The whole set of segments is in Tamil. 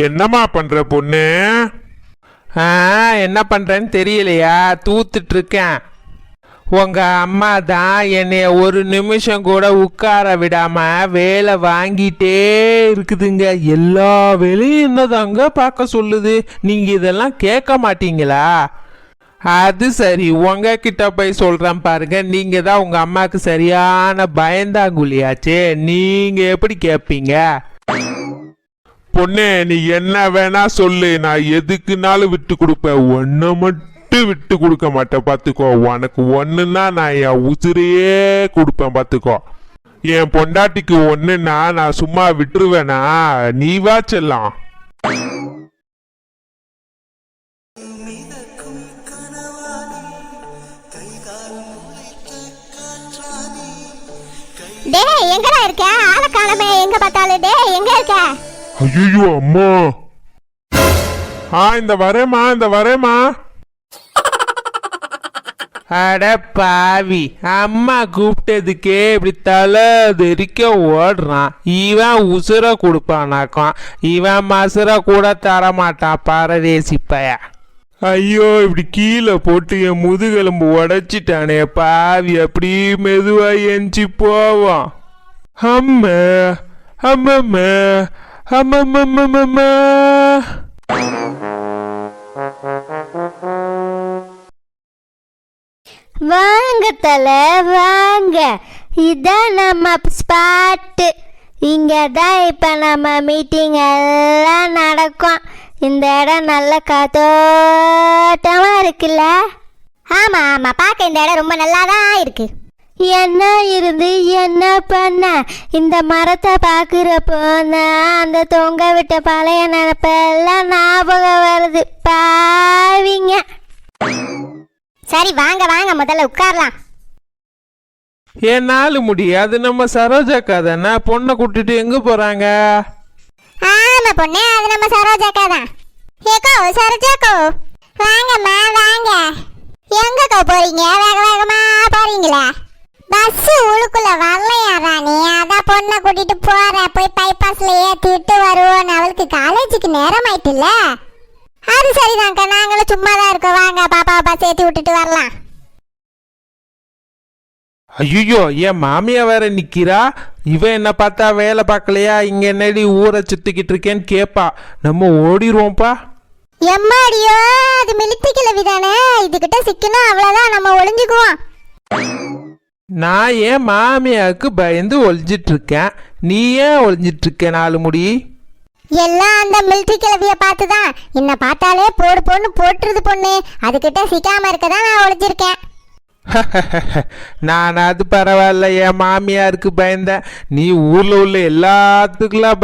என்னம்மா பண்ற பொண்ணு? என்ன பண்ணுறேன்னு தெரியலையா? தூத்துட்டு இருக்கேன் உங்க அம்மா தான் என்னைய ஒரு நிமிஷம் கூட உட்கார விடாம வேலை வாங்கிட்டே இருக்குதுங்க. எல்லா வேலையும் என்னதாங்க பார்க்க சொல்லுது? நீங்க இதெல்லாம் கேட்க மாட்டீங்களா? அது சரி உங்ககிட்ட போய் சொல்கிறேன் பாருங்க. நீங்க தான் உங்க அம்மாவுக்கு சரியான பயந்தாங்குழியாச்சே. நீங்க எப்படி கேட்பீங்க? பொண்ணே நீ என்ன வேணா சொல்லு. நான் எதுக்குனாலும் விட்டு கொடுப்பேன். ஒன்ன மட்டும் விட்டு கொடுக்க மாட்டேன். பாத்துக்கோ உனக்கு ஒண்ணுன்னா நான் என் உசிரையே கொடுப்பேன். பாத்துக்கோ என் பொண்டாட்டிக்கு ஒண்ணுன்னா நான் சும்மா விட்டுருவேனா? நீ வா செல்லாம். டேய் எங்கடா இருக்க? ஆளை காணமே. எங்க பார்த்தாலும்? டேய் எங்க இருக்க? ஐயோ அம்மா. ஆ இந்த வரேம்மா இந்த வரேம்மா. அட பாவி அம்மா கூப்பிட்டதுக்கே இப்படி தலை ஓடுறான். இவன் உசுர கொடுப்பானாக்கும். இவன் மசுர கூட தரமாட்டான் பரதேசி பைய. ஐயோ இப்படி கீழே போட்டு என் முதுகெலும்பு உடைச்சிட்டானே பாவி அப்படி மெதுவாக எஞ்சி போவான். அம்மா அம்மம்மா அம்மம்மம்மம்மம்மா. வாங்க தலை வாங்க. இதான் நம்ம ஸ்பாட்டு இங்கே தான் இப்போ நம்ம மீட்டிங் எல்லாம் நடக்கும். இந்த இடம் நல்ல காத்தோட்டமாக இருக்குல்ல? ஆமாம் ஆமாம் பார்க்க இந்த இடம் ரொம்ப நல்லா தான் இருக்குது என்ன இருந்து என்ன பண்ண? இந்த மரத்தை பார்க்குறப்போ நான் அந்த தொங்க விட்ட பழைய நினப்பெல்லாம் ஞாபகம் வருது. பாவிங்க. சரி வாங்க வாங்க முதல்ல உட்காரலாம். என்னால முடியாது. நம்ம சரோஜாக்கா தானே பொண்ணை கூட்டிட்டு எங்க போறாங்க? ஆமா பொண்ணே அது நம்ம சரோஜாக்கா தான் ஏக்கோ சரோஜாக்கோ வாங்கம்மா வாங்க. எங்கக்கா போறீங்க? வேக வேகமா போறீங்களா? பஸ் உள்ளுக்குள்ள வரலையா ராணி? அதான் பொண்ணை கூட்டிட்டு போறேன் போய் பைபாஸ்ல ஏத்தி விட்டு வருவோம் அவளுக்கு காலேஜுக்கு நேரம் ஆயிட்டுல அது சரிதான்க்கா. நாங்களும் சும்மா தான் இருக்கோம். வாங்க பாப்பா பஸ் ஏத்தி விட்டுட்டு வரலாம். ஐயோ என் மாமியா வேற நிக்கிறா? இவ என்ன பார்த்தா வேலை பார்க்கலையா? இங்க என்னடி ஊரை சுத்திக்கிட்டு இருக்கேன்னு கேப்பா. நம்ம ஓடிடுவோம்ப்பா எம்மாடியோ அது மிலிட்டரி கிளவி தானே இதுகிட்ட சிக்கணும் அவ்வளவுதான். நம்ம ஒளிஞ்சுக்குவோம். நான் ஏன் மாமியாவுக்கு பயந்து ஒளிஞ்சிட்டு இருக்கேன் நீ ஏன் ஒளிஞ்சிட்டு இருக்க நாலு முடி எல்லாம் அந்த மிலிட்டரி கிளவிய பார்த்து தான் என்ன பார்த்தாலே போடு பொண்ணு போட்டுருது பொண்ணு. அதுகிட்ட சிக்காம இருக்க தான் நான் ஒளிஞ்சிருக்கேன். நான் அது பரவாயில்ல என் மாமியாருக்கு பயந்தேன். நீ ஊர்ல உள்ள எல்லாத்துக்கெல்லாம்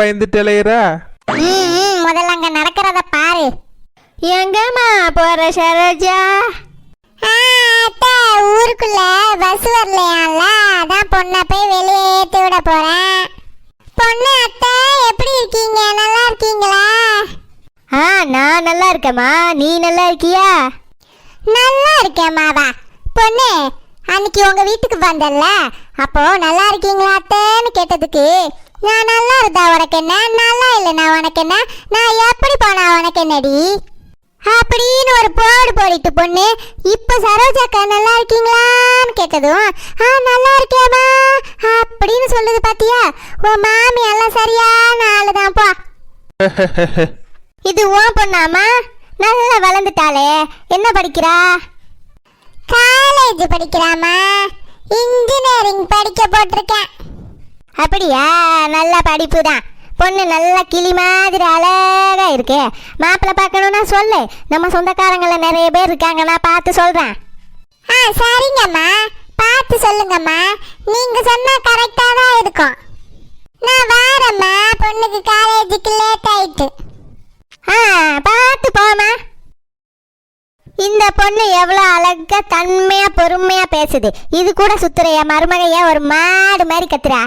ம், ம், முதல்ல அங்க நடக்கிறத பாரு. எங்கம்மா போற சரோஜா? ஊருக்குள்ள பஸ் வரலையால அதான் பொண்ணை போய் வெளியே விட போறேன். பொண்ணு அத்தை எப்படி இருக்கீங்க? நல்லா இருக்கீங்களா? ஆ நான் நல்லா இருக்கேம்மா. நீ நல்லா இருக்கியா? நல்லா இருக்கேம்மாவா பொண்ணு அன்னைக்கு உங்க வீட்டுக்கு வந்தல்ல அப்போ நல்லா இருக்கீங்களா அத்தைன்னு கேட்டதுக்கு நான் நல்லா இருந்தா உனக்கு என்ன? நல்லா இல்லைனா உனக்கு என்ன? நான் எப்படி போனா உனக்கு என்னடி? அப்படின்னு ஒரு போடு போடிட்டு பொண்ணு இப்போ சரோஜாக்கா நல்லா இருக்கீங்களான்னு கேட்டதும் ஆ நல்லா இருக்கேம்மா அப்படின்னு சொல்லுது பாத்தியா? உன் மாமி எல்லாம் சரியான ஆளு தான்ப்பா இது உன் பொண்ணாமா நல்லா வளர்ந்துட்டாளே என்ன படிக்கிறா? காலேஜ் படிக்கிறாமா இன்ஜினியரிங் படிக்க போட்டிருக்கேன். அப்படியா? நல்ல படிப்பு தான் பொண்ணு நல்ல கிளி மாதிரி அழகா இருக்கு. மாப்பிள்ளை பார்க்கணும்னா சொல்லு. நம்ம சொந்தக்காரங்கள நிறைய பேர் இருக்காங்க. நான் பார்த்து சொல்றேன். ஆ சரிங்கம்மா. பார்த்து சொல்லுங்கம்மா. நீங்க சொன்னா கரெக்டா தான் இருக்கும். நான் வாரம்மா. பொண்ணுக்கு காலேஜுக்கு லேட் ஆயிட்டு. ஆ பார்த்து போமா இந்த பொண்ணு எவ்வளோ அழகா தன்மையா பொறுமையா பேசுது. இது கூட சுத்துறையா மருமகையா ஒரு மாடு மாதிரி கத்துறா.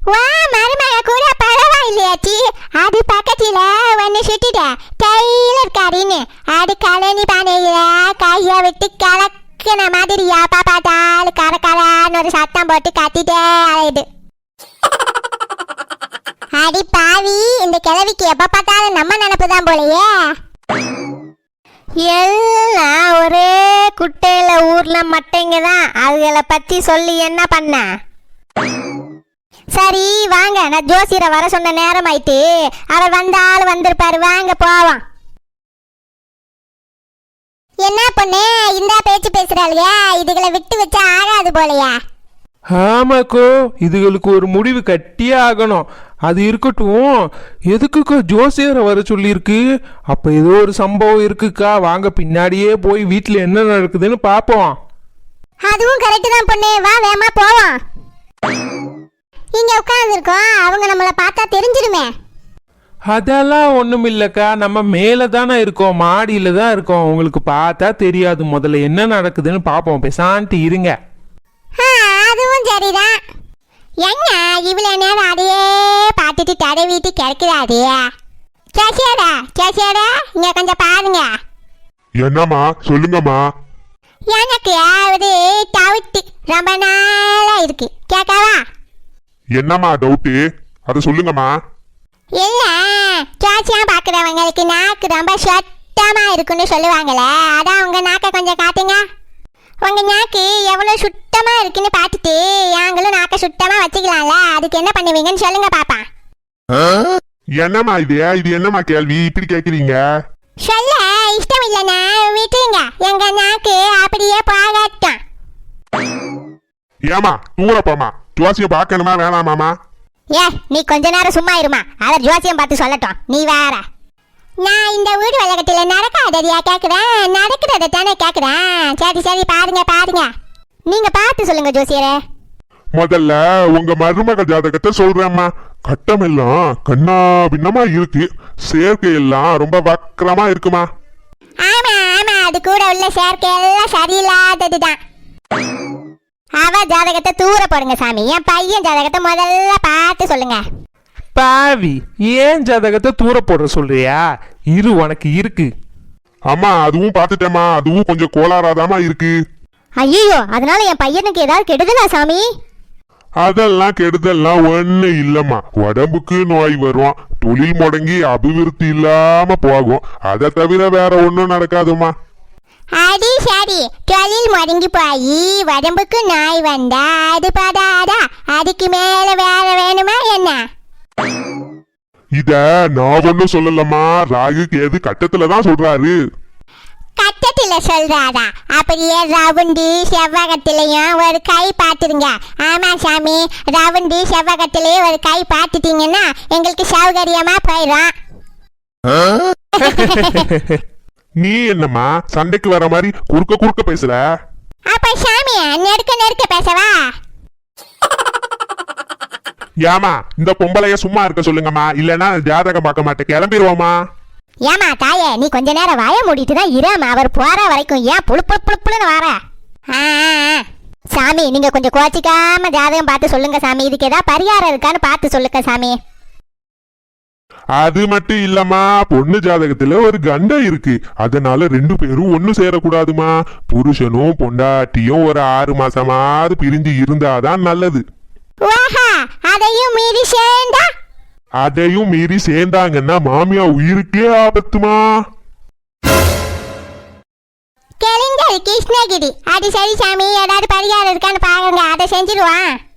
வா மருமக கூட பரவாயில்லையாச்சி அது பக்கத்தில் ஒன்று சுட்டிட்ட டெய்லர் காரின்னு அது கழனி பானையில் கையை விட்டு கலக்கின மாதிரி அப்பா பார்த்தாலும் கரக்கலான்னு ஒரு சத்தம் போட்டு கத்திட்டே அலையுது. அடி பாவி இந்த கிழவிக்கு எப்போ பார்த்தாலும் நம்ம நினப்பு தான் போலையே. எல்லாம் ஒரே குட்டையில் ஊரில் மட்டைங்க தான் அதுகளை பற்றி சொல்லி என்ன பண்ண? சரி வாங்க. நான் ஜோசியரை வர சொன்ன நேரம் ஆயிட்டு அவர் வந்தாலும் வந்திருப்பாரு. வாங்க போவோம். என்ன பொண்ணு இந்த பேச்சு பேசுறாளுங்க இதுகளை விட்டு வச்சா ஆகாது போலயா. ஆமாக்கோ இதுகளுக்கு ஒரு முடிவு கட்டியே ஆகணும். அது இருக்கட்டும். எதுக்குக்கோ ஜோசியரை வர சொல்லியிருக்கு? அப்போ ஏதோ ஒரு சம்பவம் இருக்குக்கா. வாங்க பின்னாடியே போய் வீட்டில் என்ன நடக்குதுன்னு பார்ப்போம் அதுவும் கரெக்ட் தான் பொண்ணு. வா வேமா போவோம். இங்க உட்கார்ந்துருக்கோம். அவங்க நம்மள பார்த்தா தெரிஞ்சிடுமே அதெல்லாம் ஒன்றும் இல்லைக்கா. நம்ம மேலே தானே இருக்கோம். மாடியில் தான் இருக்கோம். உங்களுக்கு பார்த்தா தெரியாது முதல்ல என்ன நடக்குதுன்னு பார்ப்போம். பேசான்ட்டு இருங்க. ஆ, அதுவும் சரிதான். என்ன இவ்வளவு நேரம் அதையே பார்த்துட்டு தடவிட்டு கிடக்குறாது? கேசியாடா கேசியாடா இங்க கொஞ்சம் பாருங்க. என்னம்மா சொல்லுங்கம்மா. எனக்கு ஒரு டவுட்டு ரொம்ப நாளா இருக்கு. கேட்கவா? என்னம்மா டவுட்டு அதை சொல்லுங்கம்மா. இல்ல கேசியா பாக்குறவங்களுக்கு நாக்கு ரொம்ப சுத்தமா இருக்குன்னு சொல்லுவாங்களே அதான் உங்க நாக்கை கொஞ்சம் காட்டுங்க. உங்க நாக்கு எவ்வளவு சுத்தமா இருக்குன்னு பார்த்துட்டு நாங்களும் நாக்கை சுத்தமா வச்சுக்கலாம்ல அதுக்கு என்ன பண்ணுவீங்கன்னு சொல்லுங்க பாப்பா. என்னம்மா இது? இது என்னம்மா கேள்வி? இப்படி கேக்குறீங்க. சொல்ல இஷ்டம் இல்லைன்னா விட்டுருங்க. எங்க நாக்கு அப்படியே போகட்டும். ஏமா தூரப்பாமா ஜோசியம் பார்க்கணுமா வேணாமாமா ஏ நீ கொஞ்ச நேரம் சும்மா இருமா. அதை ஜோசியம் பார்த்து சொல்லட்டும். நீ வேற. நான் இந்த வீடு உலகத்தில் நடக்காததையா கேட்குறேன் நடக்கிறத தானே கேட்குறேன் சரி சரி பாருங்க பாருங்க. நீங்க பார்த்து சொல்லுங்க ஜோசியரே. முதல்ல உங்க மருமக ஜாதகத்தை சொல்றேம்மா. கட்டமெல்லாம் கண்ணா பின்னமா இருக்கு. சேர்க்கை எல்லாம் ரொம்ப வக்கரமா இருக்குமா? ஆமா ஆமா அது கூட உள்ள சேர்க்கை எல்லாம் சரியில்லாததுதான். அவ ஜாதகத்தை தூர போடுங்க சாமி. என் பையன் ஜாதகத்தை முதல்ல பார்த்து சொல்லுங்க. பாவி ஏன் ஜாதகத்தை தூர போடுற சொல்றியா? இரு உனக்கு இருக்கு. அம்மா அதுவும் பார்த்துட்டேம்மா. அதுவும் கொஞ்சம் கோளாறாதாம்மா இருக்கு. ஐயோ அதனால என் பையனுக்கு ஏதாவது கெடுதலா சாமி? அதெல்லாம் கெடுதல்லாம் ஒண்ணு இல்லம்மா. உடம்புக்கு நோய் வரும். தொழில் முடங்கி அபிவிருத்தி இல்லாம போகும். அதை தவிர வேற ஒண்ணும் நடக்காதும்மா. அது சரி தொழில் முடங்கி போய் உடம்புக்கு நாய் வந்தா அது படாதா அதுக்கு மேல வேற வேணுமா என்ன இத நான் ஒண்ணும் சொல்லலம்மா ராகு கேது கட்டத்துல தான் சொல்றாரு கட்டத்துல சொல்றாதா அப்படியே ரவுண்டு செவ்வகத்திலையும் ஒரு கை பார்த்துருங்க ஆமா சாமி ரவுண்டு செவ்வகத்திலேயே ஒரு கை பார்த்துட்டீங்கன்னா எங்களுக்கு சௌகரியமா போயிடும் நீ என்னம்மா சண்டைக்கு வர மாதிரி குறுக்க குறுக்க பேசுற? அப்ப சாமி நெருக்க நெருக்க பேசவா? ஏமா இந்த பொம்பளைய சும்மா இருக்க சொல்லுங்கம்மா இல்லைன்னா ஜாதகம் பார்க்க மாட்டேன். கிளம்பிடுவோமா ஏமா தாயே நீ கொஞ்ச நேரம் வாய மூடிட்டு தான் இராம அவர் போற வரைக்கும் ஏன் புழு புழு புழு புழுன்னு வர. சாமி நீங்க கொஞ்சம் கோச்சிக்காம ஜாதகம் பார்த்து சொல்லுங்க சாமி. இதுக்கு ஏதாவது பரிகாரம் இருக்கான்னு பார்த்து சொல்லுங்க சாமி. அது மட்டும் இல்லம்மா. பொண்ணு ஜாதகத்துல ஒரு கண்டம் இருக்கு. அதனால ரெண்டு பேரும் ஒண்ணு சேரக்கூடாதுமா. புருஷனும் பொண்டாட்டியும் ஒரு ஆறு மாசமாவது பிரிஞ்சு இருந்தாதான் நல்லது. அதையும் மீறி சேர்ந்தா? அதையும் மீறி சேர்ந்தாங்கன்னா மாமியா உயிருக்கே ஆபத்துமா? கெளிஞ்சல் கிருஷ்ணகிரி. அது சரி சாமி ஏதாவது பரிகாரம் இருக்கான்னு பாருங்க. அதை செஞ்சிருவான்.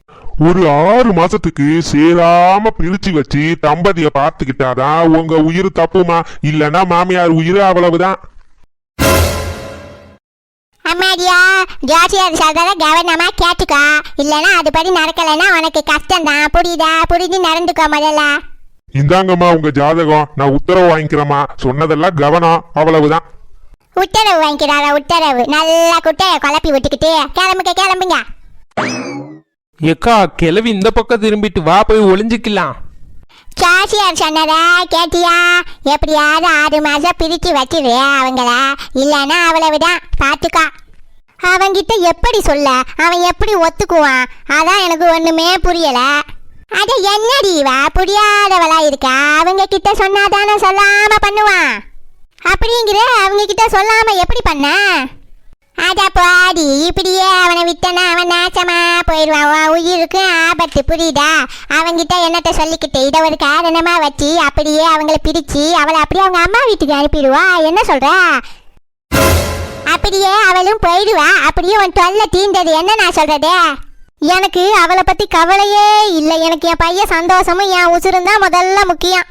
ஒரு ஆறு மாசத்துக்கு சேராம பிரிச்சு வச்சு தம்பதிய பார்த்துக்கிட்டாதான் உங்க உயிர் தப்புமா? இல்லனா மாமியார் உயிர் அவ்வளவுதான். அம்மாடியா ஜோசியர் சொல்றத கவனமா கேட்டுக்கோ. இல்லைன்னா அதுபடி நடக்கலைன்னா உனக்கு கஷ்டம்தான். புரியுதா? புரிஞ்சு நடந்துக்கோ முதல்ல. இந்தாங்கம்மா உங்க ஜாதகம். நான் உத்தரவு வாங்கிக்கிறேம்மா. சொன்னதெல்லாம் கவனம். அவ்வளவுதான். உத்தரவு வாங்கிக்கிறாரா? உத்தரவு. நல்லா குட்டைய குழப்பி விட்டுக்கிட்டு. கிளம்புங்க கிளம்புங்க. ஏக்கா கிளவி இந்த பக்கம் திரும்பிட்டு வா போய் ஒளிஞ்சிக்கலாம். ஜோசியர் சொன்னதா கேட்டியா? எப்படியாவது ஆறு மாதம் பிரித்து வச்சிரு அவங்கள. இல்லைன்னா அவளை விட பார்த்துக்கா அவங்கிட்ட எப்படி சொல்ல? அவன் எப்படி ஒத்துக்குவான்? அதான் எனக்கு ஒன்றுமே புரியலை. அது என்னடி இவ? புரியாதவளா இருக்கா. அவங்க கிட்ட சொன்னாதானே சொல்லாமல் பண்ணுவான். அப்படிங்கிற அவங்க கிட்ட சொல்லாமல் எப்படி பண்ண? அட பாடி இப்படியே அவனை விட்டனா அவன் நாசமா போயிடுவான் அவன் உயிருக்கு ஆபத்து புரியுதா? அவன்கிட்ட என்னத்த சொல்லிக்கிட்டு இதை ஒரு காரணமா வச்சு அப்படியே அவங்கள பிரிச்சு அவளை அப்படியே அவங்க அம்மா வீட்டுக்கு அனுப்பிடுவா. என்ன சொல்கிறா அப்படியே அவளும் போயிடுவா. அப்படியே உன் தொல்லை தீண்டது. என்ன நான் சொல்றது? எனக்கு அவளை பத்தி கவலையே இல்லை. எனக்கு என் பையன் சந்தோஷமும் என் உசுரும் தான் முதல்ல முக்கியம்.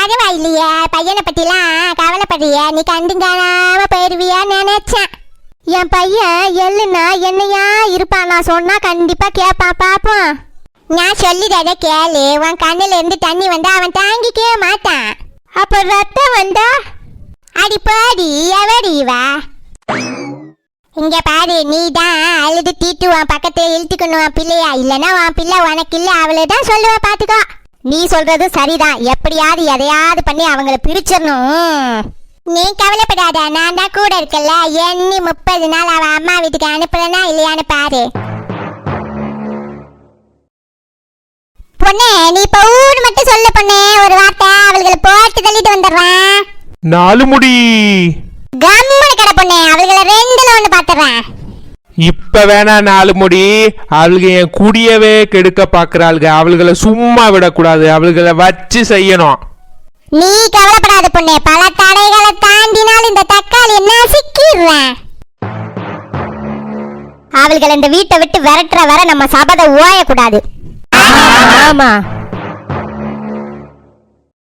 பரவாயில்லையே பையனை பத்திலாம் கவலைப்படுறிய நீ கண்டுங்கானாம போயிருவியா நினைச்சேன். என் பையன் எள்ளுனா என்னையா இருப்பான் நான் சொன்னா கண்டிப்பா கேட்பான் பாப்போம் நான் சொல்லிடாத கேளு. உன் கண்ணுல இருந்து தண்ணி வந்தா அவன் தாங்கிக்கவே மாட்டான். அப்ப ரத்தம் வந்தா? அடி பாடி எவடி வா இங்க பாரு நீ தான் அழுது தீட்டு உன் பக்கத்துல இழுத்துக்கணும் பிள்ளையா? இல்லைன்னா உன் பிள்ளை உனக்கு இல்லை அவளை தான் சொல்லுவ பாத்துக்கோ நீ சொல்றது சரிதான். எப்படியாவது எதையாவது பண்ணி அவங்கள பிரிச்சிடணும். நீ கவலைப்படாத. நான் தான் கூட இருக்கல எண்ணி முப்பது நாள் அவ அம்மா வீட்டுக்கு அனுப்புறனா இல்லையான்னு பாரு. பொண்ணே நீ இப்ப ஊர் மட்டும் சொல்லு பொண்ணே. ஒரு வார்த்தை அவளுகளை போட்டு தள்ளிட்டு வந்துடுறேன். நாலு முடி. கம்முனு கடை பொண்ணே. அவளுகளை ரெண்டுல ஒண்ணு பாத்துறேன் இப்ப வேணா நாலு முடி. அவளுக என் குடியவே கெடுக்க பாக்குறாளுக அவளுகளை சும்மா விடக்கூடாது. அவளுகளை வச்சு செய்யணும். நீ கவலைப்படாத பொண்ணே. பல தடைகளை தாண்டினால் இந்த தக்காளி நசுக்கிடுறேன் அவள்கள் இந்த வீட்டை விட்டு விரட்டுற வர நம்ம சபதை ஓயக்கூடாது. ஆமா.